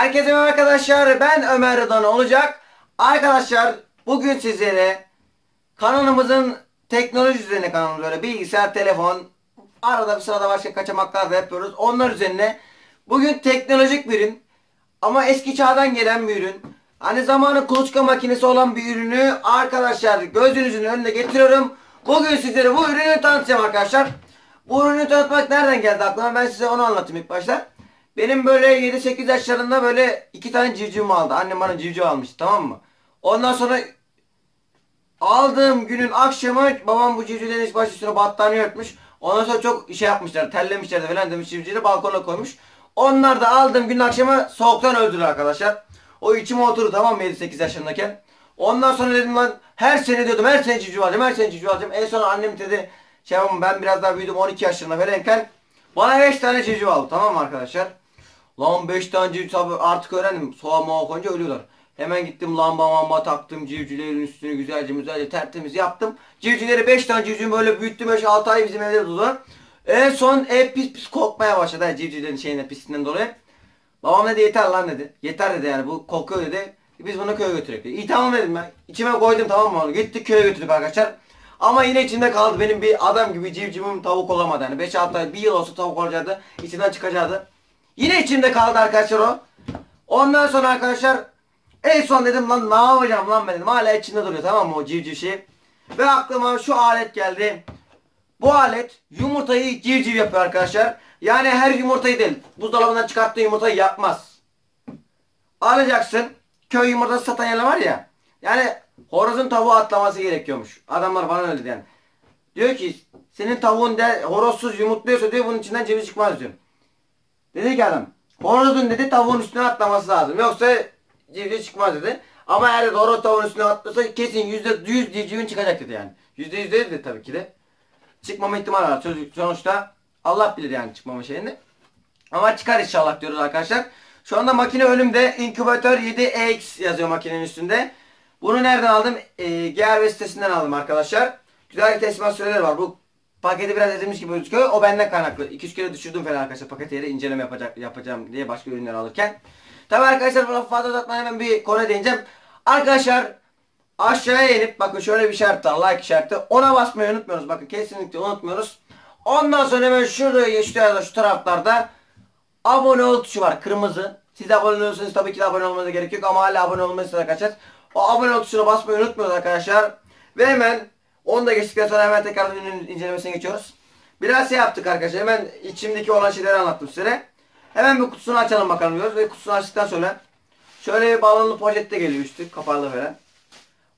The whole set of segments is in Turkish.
Herkese merhaba arkadaşlar. Ben Ömer Rıdan olacak. Arkadaşlar bugün sizlere kanalımızın teknoloji üzerine kanalımız böyle bilgisayar, telefon, arada bir sırada başka kaçamaklar da yapıyoruz. Onlar üzerine bugün teknolojik bir ürün ama eski çağdan gelen bir ürün. Hani zamanın kuluçka makinesi olan bir ürünü arkadaşlar gözünüzün önüne getiriyorum. Bugün sizlere bu ürünü tanıtacağım arkadaşlar. Bu ürünü tanıtmak nereden geldi aklıma ben size onu anlatayım ilk başta. Benim böyle 7-8 yaşlarında böyle iki tane civcivim aldı. Annem bana civciv almıştı tamam mı? Ondan sonra aldığım günün akşamı babam bu civcivlerin iç baş üstüne battaniye örtmüş. Ondan sonra çok şey yapmışlar, terlemişler de falan demiş civcivleri balkona koymuş. Onlar da aldığım günün akşamı soğuktan öldüler arkadaşlar. O içime oturdu tamam mı 7-8 yaşlarındayken. Ondan sonra dedim lan her sene diyordum her sene civciv alacağım her sene civciv alacağım. En son annem dedi şey ben biraz daha büyüdüm 12 yaşlarında falanken bana 5 tane civciv aldı tamam mı arkadaşlar? Lan 5 tane civciv artık öğrendim soğuğa moğa koyunca ölüyorlar. Hemen gittim lamba mamba taktım civcivlerin üstünü güzelce güzelce tertemiz yaptım. Civcivleri 5 tane civciv böyle büyüttüm 5-6 ay bizim evde durdular. En son ev pis pis kokmaya başladı yani civcivlerin şeyine pisliğinden dolayı. Babam dedi yeter lan dedi. Yeter dedi yani bu kokuyor dedi. Biz bunu köye götürelim. İyi tamam dedim ben. İçime koydum tamam mı onu. Gittik köye götürdük arkadaşlar. Ama yine içinde kaldı benim bir adam gibi civcivim tavuk olamadı. Yani 5-6 ay bir yıl olsa tavuk olacaktı. İçinden çıkacaktı. Yine içimde kaldı arkadaşlar o. Ondan sonra arkadaşlar en son dedim lan ne yapacağım lan ben dedim. Hala içinde duruyor tamam mı o civciv şey. Ve aklıma şu alet geldi. Bu alet yumurtayı civciv yapıyor arkadaşlar. Yani her yumurtayı değil. Buzdolabından çıkarttığın yumurtayı yapmaz. Alacaksın. Köy yumurtası satan yerler var ya. Yani horozun tavuğu atlaması gerekiyormuş. Adamlar bana öyle yani. Diyor ki senin tavuğun de horozsuz yumurtluyorsa diyor bunun içinden ceviz çıkmaz diyor. Dedi ki adam horozun dedi tavuğun üstüne atlaması lazım. Yoksa civciv çıkmaz dedi. Ama eğer horoz tavuğun üstüne atlasa kesin yüzde yüz civcivin çıkacak dedi yani. Yüzde yüz değil de tabii ki de. Çıkmama ihtimali var. Sonuçta Allah bilir yani çıkmama şeyini. Ama çıkar inşallah diyoruz arkadaşlar. Şu anda makine önümde. Incubator 7X yazıyor makinenin üstünde. Bunu nereden aldım? E, GRV sitesinden aldım arkadaşlar. Güzel teslimat süreleri var. Bu paketi biraz ezilmiş gibi gözüküyor. O benden kaynaklı. 200 kere düşürdüm falan arkadaşlar. Paketi yere inceleme yapacak, yapacağım diye başka ürünler alırken. Tabi arkadaşlar bunu fazla uzatmadan hemen bir konuya değineceğim. Arkadaşlar aşağıya inip bakın şöyle bir işaret var. Like işareti. Ona basmayı unutmuyoruz. Bakın kesinlikle unutmuyoruz. Ondan sonra hemen şurada işte şu taraflarda abone ol tuşu var. Kırmızı. Siz abone olursanız tabii ki de abone olmanıza gerek yok ama hala abone olmayı arkadaşlar. O abone ol tuşuna basmayı unutmuyoruz arkadaşlar. Ve hemen onu da geçtikten sonra hemen tekrar ürünün incelemesine geçiyoruz. Biraz şey yaptık arkadaşlar. Hemen içimdeki olan şeyleri anlattım size. Hemen bir kutusunu açalım bakalım diyoruz. Ve kutusunu açtıktan sonra şöyle bir balonlu poşette geliyor üstü kapalı falan.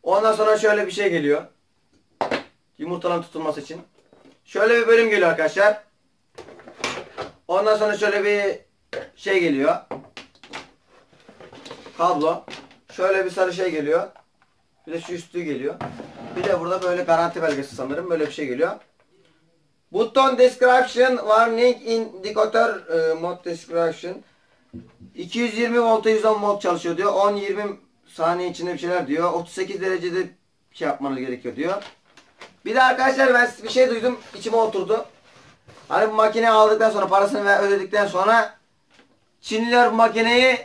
Ondan sonra şöyle bir şey geliyor. Yumurtaların tutulması için. Şöyle bir bölüm geliyor arkadaşlar. Ondan sonra şöyle bir şey geliyor. Kablo. Şöyle bir sarı şey geliyor. Bir de şu üstü geliyor. Bir de burada böyle garanti belgesi sanırım. Böyle bir şey geliyor. Button description warning indicator e, mod description 220 volta 110 volt çalışıyor diyor. 10-20 saniye içinde bir şeyler diyor. 38 derecede şey yapmanız gerekiyor diyor. Bir de arkadaşlar ben bir şey duydum. içime oturdu. Hani bu makineyi aldıktan sonra parasını ödedikten sonra Çinliler bu makineyi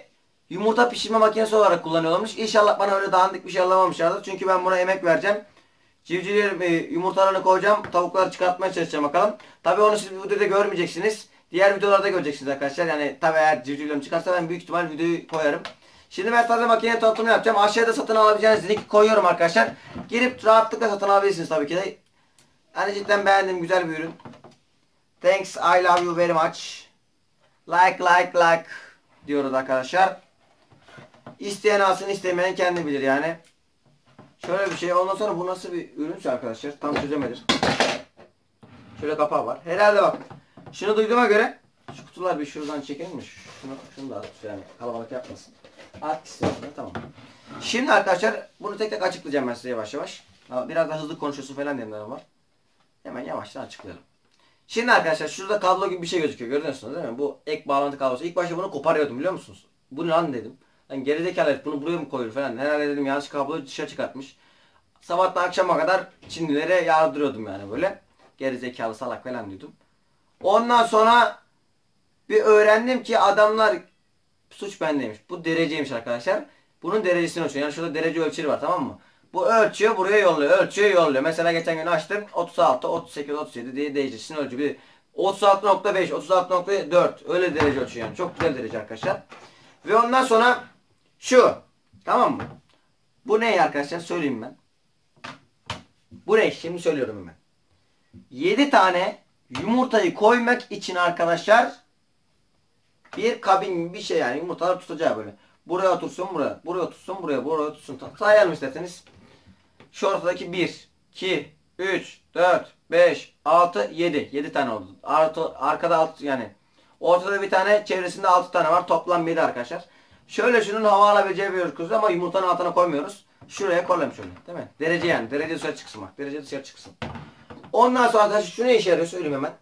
yumurta pişirme makinesi olarak kullanıyorlarmış. İnşallah bana öyle dandik bir şey alamamışlardır. Çünkü ben buna emek vereceğim. Civcivlerin e, yumurtalarını koyacağım. Tavukları çıkartmaya çalışacağım bakalım. Tabi onu siz bu videoda görmeyeceksiniz. Diğer videolarda göreceksiniz arkadaşlar. Yani tabi eğer civcivlerim çıkarsa ben büyük ihtimal videoyu koyarım. Şimdi ben sadece makine tanıtımını yapacağım. Aşağıda satın alabileceğiniz linki koyuyorum arkadaşlar. Girip rahatlıkla satın alabilirsiniz tabii ki de. Yani cidden beğendim güzel bir ürün. Thanks I love you very much. Like like like diyoruz arkadaşlar. İsteyen alsın istemeyen kendi bilir yani. Şöyle bir şey ondan sonra bu nasıl bir ürünse arkadaşlar tam çözemedim. Şöyle kapağı var. Herhalde bak. Şunu duyduğuma göre şu kutular bir şuradan çekilmiş. Şunu, şunu da at yani kalabalık yapmasın. At istiyorsun tamam. Şimdi arkadaşlar bunu tek tek açıklayacağım ben size yavaş yavaş. Biraz da hızlı konuşuyorsun falan diyenler var. Hemen yavaştan açıklayalım. Şimdi arkadaşlar şurada kablo gibi bir şey gözüküyor. Görüyorsunuz değil mi? Bu ek bağlantı kablosu. İlk başta bunu koparıyordum biliyor musunuz? Bu ne lan dedim. Lan gerizekalı herif bunu buraya mı koyuyor falan. Herhalde dedim yanlış kabloyu dışarı çıkartmış. Sabahtan akşama kadar Çinlilere yardırıyordum yani böyle. Gerizekalı salak falan diyordum. Ondan sonra bir öğrendim ki adamlar Suç bendeymiş. Bu dereceymiş arkadaşlar. Bunun derecesini ölçüyor. Yani şurada derece ölçeri var tamam mı? Bu ölçüyor buraya yolluyor. Ölçüyor yolluyor. Mesela geçen gün açtım 36, 38, 37 diye derecesini ölçüyor. Bir de 36.5, 36.4 öyle derece ölçüyor yani. Çok güzel derece arkadaşlar. Ve ondan sonra şu. Tamam mı? Bu ne arkadaşlar? Söyleyeyim ben. Bu ne? Şimdi söylüyorum hemen. 7 tane yumurtayı koymak için arkadaşlar bir kabin bir şey yani yumurtalar tutacağı böyle. Buraya otursun buraya, buraya otursun buraya, buraya otursun. Sayalım isterseniz. Şu ortadaki 1, 2, 3, 4, 5, 6, 7. 7 tane oldu. Artı, arkada 6 yani. Ortada bir tane, çevresinde 6 tane var. Toplam 7 arkadaşlar. Şöyle şunun hava alabileceği bir kuzu ama yumurtanın altına koymuyoruz. Şuraya koyalım şöyle. Değil mi? Derece yani. Derece dışarı çıksın bak. Derece dışarı çıksın. Ondan sonra arkadaşlar şu ne işe yarıyor söyleyeyim hemen.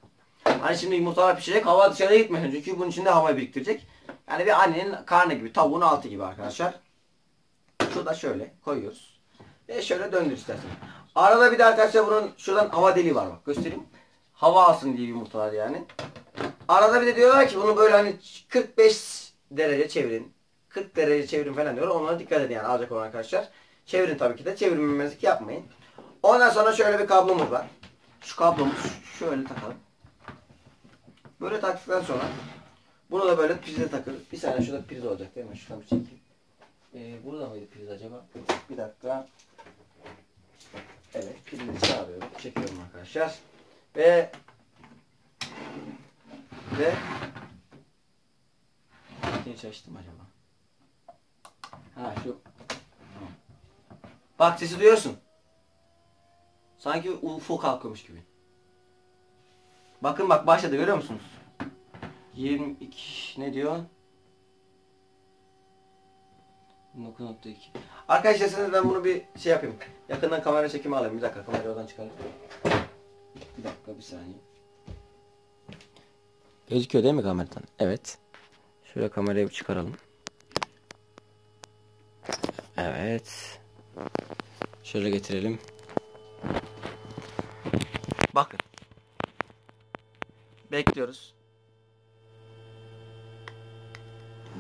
Hani şimdi yumurtalar pişecek hava dışarıya gitmesin çünkü bunun içinde hava biriktirecek. Yani bir annenin karnı gibi tavuğun altı gibi arkadaşlar. Şurada şöyle koyuyoruz. Ve şöyle döndür istersen. Arada bir de arkadaşlar bunun şuradan hava deliği var bak göstereyim. Hava alsın diye yumurtalar yani. Arada bir de diyorlar ki bunu böyle hani 45 derece çevirin. 40 derece çevirin falan diyorlar. Onlara dikkat edin yani alacak olan arkadaşlar. Çevirin tabii ki de çevirmemezlik yapmayın. Ondan sonra şöyle bir kablomuz var. Şu kablomuz şöyle takalım. Böyle taktıktan sonra bunu da böyle prize takır. Bir saniye şurada priz olacak değil mi? Şuradan bir çekeyim. Ee, burada mıydı priz acaba? Bir dakika. Evet prizi çağırıyorum. Çekiyorum arkadaşlar. Ve ve Niye çalıştım acaba? Ha şu. Bak sesi duyuyorsun. Sanki UFO kalkıyormuş gibi. Bakın bak başladı görüyor musunuz? 22 ne diyor? 9.2 Arkadaşlar size ben bunu bir şey yapayım. Yakından kamera çekimi alayım. Bir dakika kamerayı oradan çıkarayım. Bir dakika bir saniye. Gözüküyor değil mi kameradan? Evet. Şöyle kamerayı çıkaralım. Evet. Şöyle getirelim. Bakın. Bekliyoruz.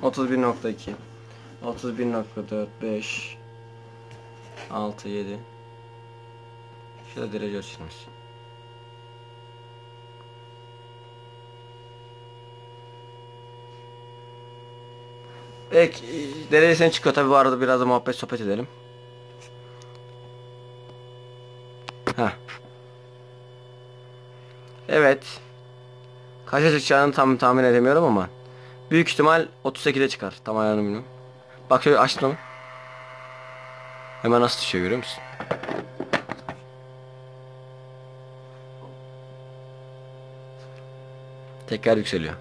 31.2 31.4 5 6 7 Şurada derece ölçülmüş. Peki derecesine çıkıyor tabi bu arada biraz da muhabbet sohbet edelim. Heh. Evet. Kaça çıkacağını tam tahmin edemiyorum ama büyük ihtimal 38'de çıkar. Tam ayarını bilmiyorum. Bak şöyle açtım. Hemen nasıl düşüyor görüyor musun? Tekrar yükseliyor.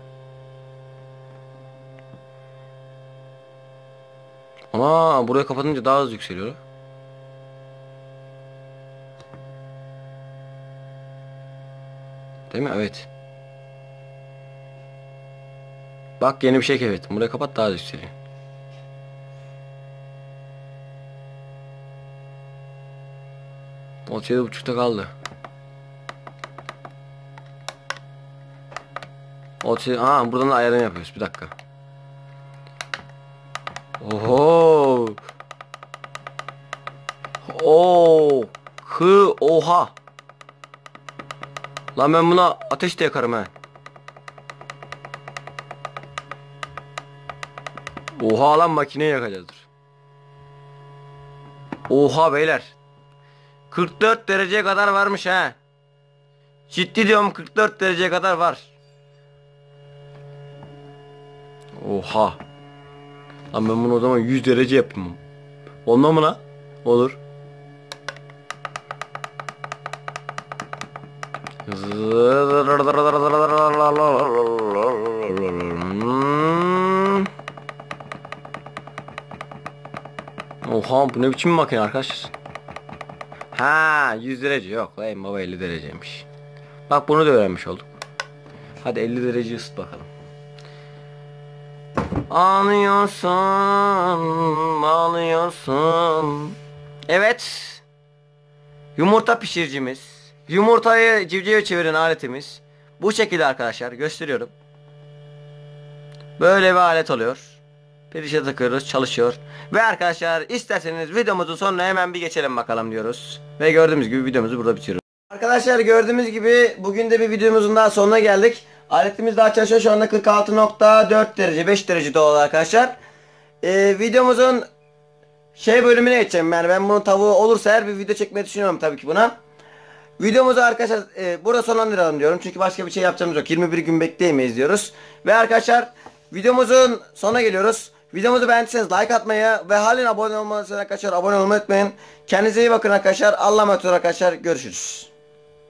Ana buraya kapatınca daha hızlı yükseliyor. Değil mi? Evet. Bak yeni bir şey keşfettim. Burayı kapat daha hızlı yükseliyor. Buçukta kaldı. Otuz yedi... Aa buradan da ayarını yapıyoruz. Bir dakika. Oho. Oha. Lan ben buna ateş de yakarım he. Oha lan makineyi yakacağızdır. Oha beyler. 44 dereceye kadar varmış he. Ciddi diyorum 44 dereceye kadar var. Oha. Lan ben bunu o zaman 100 derece yapayım. Ondan mı lan? Olur. Oha bu ne biçim makine arkadaşlar. Ha 100 derece yok. Lan baba 50 dereceymiş. Bak bunu da öğrenmiş olduk. Hadi 50 derece ısıt bakalım. Ağlıyorsun, ağlıyorsun. Evet. Yumurta pişiricimiz. Yumurtayı civcive çeviren aletimiz. Bu şekilde arkadaşlar gösteriyorum. Böyle bir alet oluyor. Perişe takıyoruz çalışıyor. Ve arkadaşlar isterseniz videomuzun sonuna hemen bir geçelim bakalım diyoruz. Ve gördüğümüz gibi videomuzu burada bitiriyoruz. Arkadaşlar gördüğümüz gibi bugün de bir videomuzun daha sonuna geldik. Aletimiz daha çalışıyor şu anda 46.4 derece 5 derece doğal arkadaşlar. Ee, videomuzun şey bölümüne geçeceğim yani ben bunun tavuğu olursa her bir video çekmeyi düşünüyorum tabii ki buna. Videomuzu arkadaşlar e, burada sonlandıralım diyorum. Çünkü başka bir şey yapacağımız yok. 21 gün bekleyemeyiz diyoruz. Ve arkadaşlar videomuzun sonuna geliyoruz. Videomuzu beğendiyseniz like atmayı ve halen abone olmanızı arkadaşlar abone olmayı unutmayın. Kendinize iyi bakın arkadaşlar. Allah'a emanet arkadaşlar. Görüşürüz.